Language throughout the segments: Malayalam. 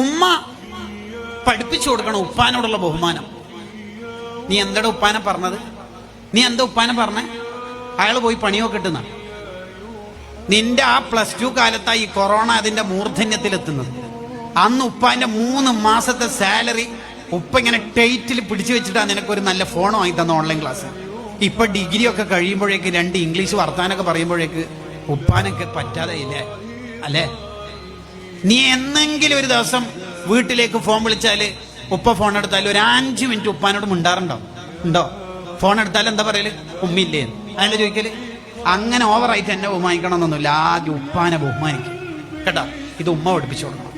ഉമ്മ പഠിപ്പിച്ചു കൊടുക്കണം ഉപ്പാനോടുള്ള ബഹുമാനം. നീ എന്താ ഉപ്പാനെ പറഞ്ഞത്? നീ എന്താ ഉപ്പാനെ പറഞ്ഞേ? അയാൾ പോയി പണിയൊക്കെ കിട്ടുന്ന നിന്റെ ആ പ്ലസ് ടു കാലത്തായി കൊറോണ അതിന്റെ മൂർധന്യത്തിലെത്തുന്നത്. അന്ന് ഉപ്പാന്റെ മൂന്ന് മാസത്തെ സാലറി ഉപ്പ ഇങ്ങനെ ടൈറ്റിൽ പിടിച്ചു വെച്ചിട്ടാ നിനക്കൊരു നല്ല ഫോൺ വാങ്ങി തന്ന ഓൺലൈൻ ക്ലാസ്. ഇപ്പൊ ഡിഗ്രി ഒക്കെ കഴിയുമ്പോഴേക്ക് രണ്ട് ഇംഗ്ലീഷ് വർത്താനൊക്കെ പറയുമ്പോഴേക്ക് ഉപ്പാനൊക്കെ പറ്റാതെ ഇല്ലേ? അല്ലേ? നീ എന്നെങ്കിലും ഒരു ദിവസം വീട്ടിലേക്ക് ഫോൺ വിളിച്ചാൽ ഉപ്പ ഫോൺ എടുത്താൽ ഒരു അഞ്ച് മിനിറ്റ് ഉപ്പാനോട് മിണ്ടാറുണ്ടോ? ഉണ്ടോ? ഫോൺ എടുത്താൽ എന്താ പറയൽ? ഉമ്മില്ലേ? അതിനെ ചോദിക്കൽ? അങ്ങനെ ഓവറായിട്ട് എന്നെ ബഹുമാനിക്കണമെന്നൊന്നുമില്ല. ആദ്യം ഉപ്പാനെ ബഹുമാനിക്കും. കേട്ടോ? ഇത് ഉമ്മ പഠിപ്പിച്ചു കൊടുക്കണം.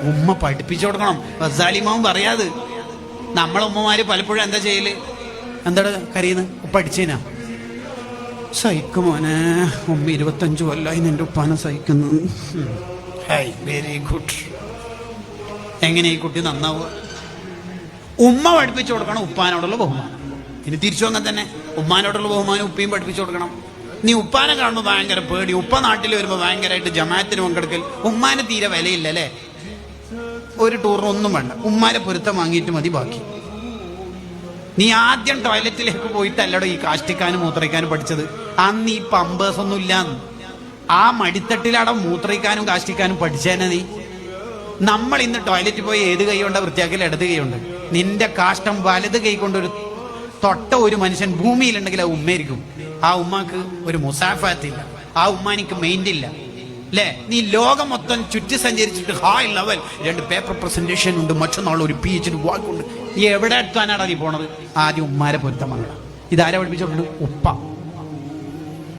ഉമ്മ പഠിപ്പിച്ചു കൊടുക്കണം. റസാലിമാവും പറയാത്. നമ്മളെ ഉമ്മമാര് പലപ്പോഴും എന്താ ചെയ്യൽ? എന്താണ് കരയുന്നത് ഉപ്പ അടിച്ചേനാ? സഹിക്കും മോനെ. ഉമ്മ ഇരുപത്തഞ്ചു കൊല്ലായി നിന്റെ ഉപ്പാനെ സഹിക്കുന്നു. ഹൈ വെരി ഗുഡ് എങ്ങനെ ഈ കുട്ടി നന്നാവുക? ഉമ്മ പഠിപ്പിച്ചു കൊടുക്കണം ഉപ്പാനോടുള്ള ബഹുമാനം. ഇനി തിരിച്ചു അങ്ങനെ തന്നെ. ഉമ്മാനോടുള്ള ബഹുമാനം ഉപ്പയും പഠിപ്പിച്ചു കൊടുക്കണം. നീ ഉപ്പാനെ കാണുമ്പോൾ ഭയങ്കര പേടി. ഉപ്പ നാട്ടിൽ വരുമ്പോൾ ഭയങ്കരമായിട്ട് ജമാഅത്തിന് പങ്കെടുക്കൽ ഉമ്മാനെ തീരെ വിലയില്ല അല്ലേ? ഒരു ടൂറിനൊന്നും വേണ്ട. ഉമ്മാനെ പൊരുത്തം വാങ്ങിയിട്ട് മതി ബാക്കി. നീ ആദ്യം ടോയ്ലറ്റിലേക്ക് പോയിട്ടല്ലടോ ഈ കാഷ്ടിക്കാനും മൂത്രയ്ക്കാനും പഠിച്ചത്. അന്ന് ഈ പമ്പേഴ്സ് ഒന്നും ഇല്ലാന്ന്. ആ മടിത്തട്ടിലടം മൂത്രയ്ക്കാനും കാഷ്ടിക്കാനും പഠിച്ചേനെ നീ. നമ്മൾ ഇന്ന് ടോയ്ലറ്റിൽ പോയി ഏത് കൈ കൊണ്ടാ വൃത്തിയാക്കൽ ഇടത് കൈ കൊണ്ട് നിന്റെ കാഷ്ടം വലത് കൈ കൊണ്ടൊരു തൊട്ട ഒരു മനുഷ്യൻ ഭൂമിയിലുണ്ടെങ്കിൽ ആ ഉമ്മയായിരിക്കും ആ ഉമ്മക്ക് ഒരു മുസാഫാത്തില്ല. ആ ഉമ്മാനിക്ക് മെയിന്റില്ല അല്ലേ നീ ലോകം മൊത്തം ചുറ്റി സഞ്ചരിച്ചിട്ട് ഹായ് ലെവൽ രണ്ട് പേപ്പർ പ്രസന്റേഷൻ ഉണ്ട് മറ്റന്നാൾ ഒരു പി എച്ച് വാക്കുണ്ട്. നീ എവിടെ എത്താനാടാ നീ പോണത്? ആദ്യം ഉമ്മാരെ പൊരുത്തമാണ് ഇതാരെ പഠിപ്പിച്ചോണ്ട് ഉപ്പ.